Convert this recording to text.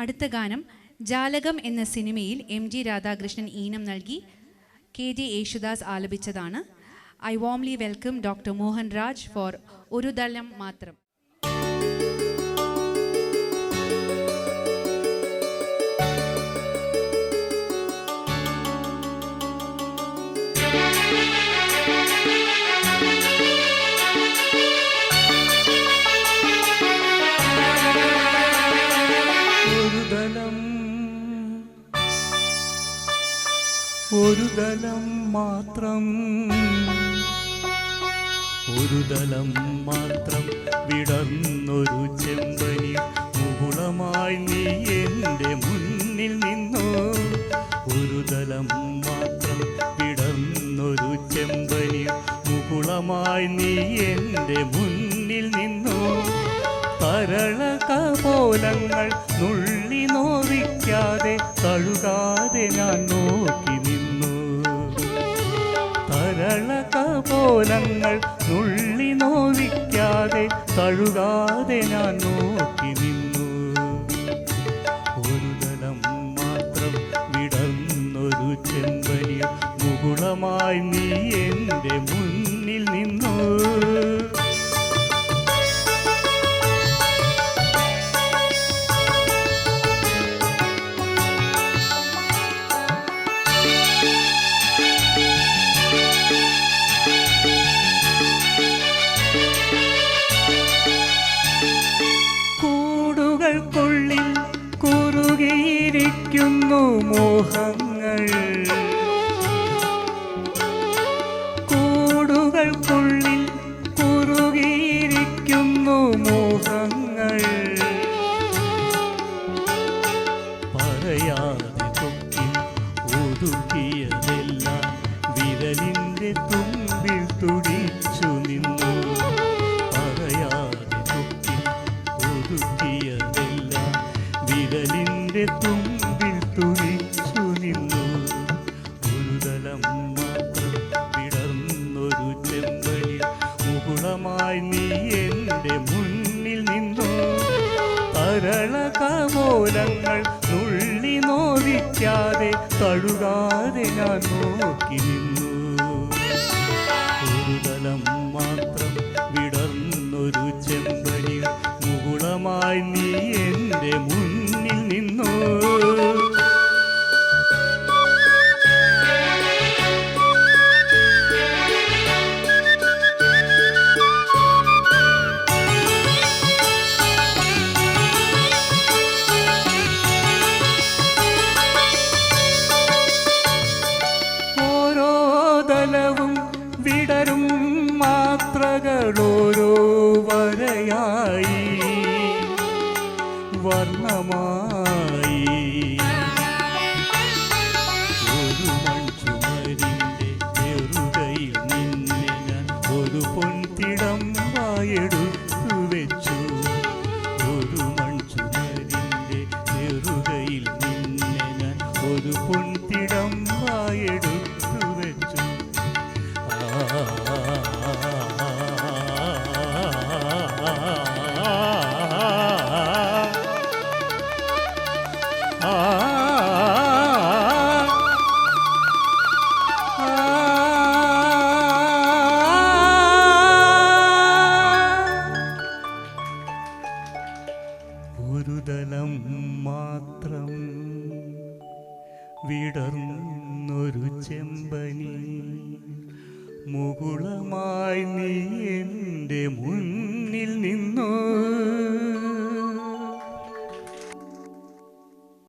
അടുത്ത ഗാനം ജാലകം എന്ന സിനിമയിൽ എം ജി രാധാകൃഷ്ണൻ ഈണം നൽകി K J Yesudas ആലപിച്ചതാണ്. I warmly welcome doctor Mohan Raj for ഒരു ദളം മാത്രം. ഒരു ദലം മാത്രം. ഒരു ദലം മാത്രം വിടർന്നൊരു ചെമ്പനി മുകുളമായി നീ എന്റെ മുന്നിൽ നിന്നു. ഒരു ദലം മാത്രം വിടർന്നൊരു ചെമ്പനി മുകുളമായി നീ എന്റെ മുന്നിൽ നിന്നു. തരള കപോലങ്ങൾ നുള്ളി നോവിക്കാതെ തഴുകാതെ ഞാൻ നോക്കി തരളകപോലങ്ങൾ നുള്ളി നോവിക്കാതെ തഴുകാതെ ഞാൻ നോക്കി നിന്നു. ഒരു ദലം മാത്രം വിടർന്നൊരു ചെമ്പനിയ മുകുളമായി നീ എന്റെ മുന്നിൽ നിന്നു. കൂടുകൾക്കുള്ളിൽ കുറുകിയിരിക്കുന്നു മോഹങ്ങൾ. കൂടുകൾക്കുള്ളിൽ കുറുകിയിരിക്കുന്നു മോഹങ്ങൾ. പറയാതെ തുമ്പിൽ തുടിച്ചു നിന്നു. ഒരു തലം വിടർന്നൊരു ചെമ്പലിൽ മുകുളമായി നീ എന്റെ മുന്നിൽ നിന്നു. തരളകമോലങ്ങൾ നുള്ളി നോവിക്കാതെ തഴുകാതെ ഞാൻ നോക്കി നിന്നു. ഒരു തലം var namaz. മാത്രം വിടർന്നൊരു ചെമ്പനി. മുകുളമായി നീ എന്റെ മുന്നിൽ നിന്ന്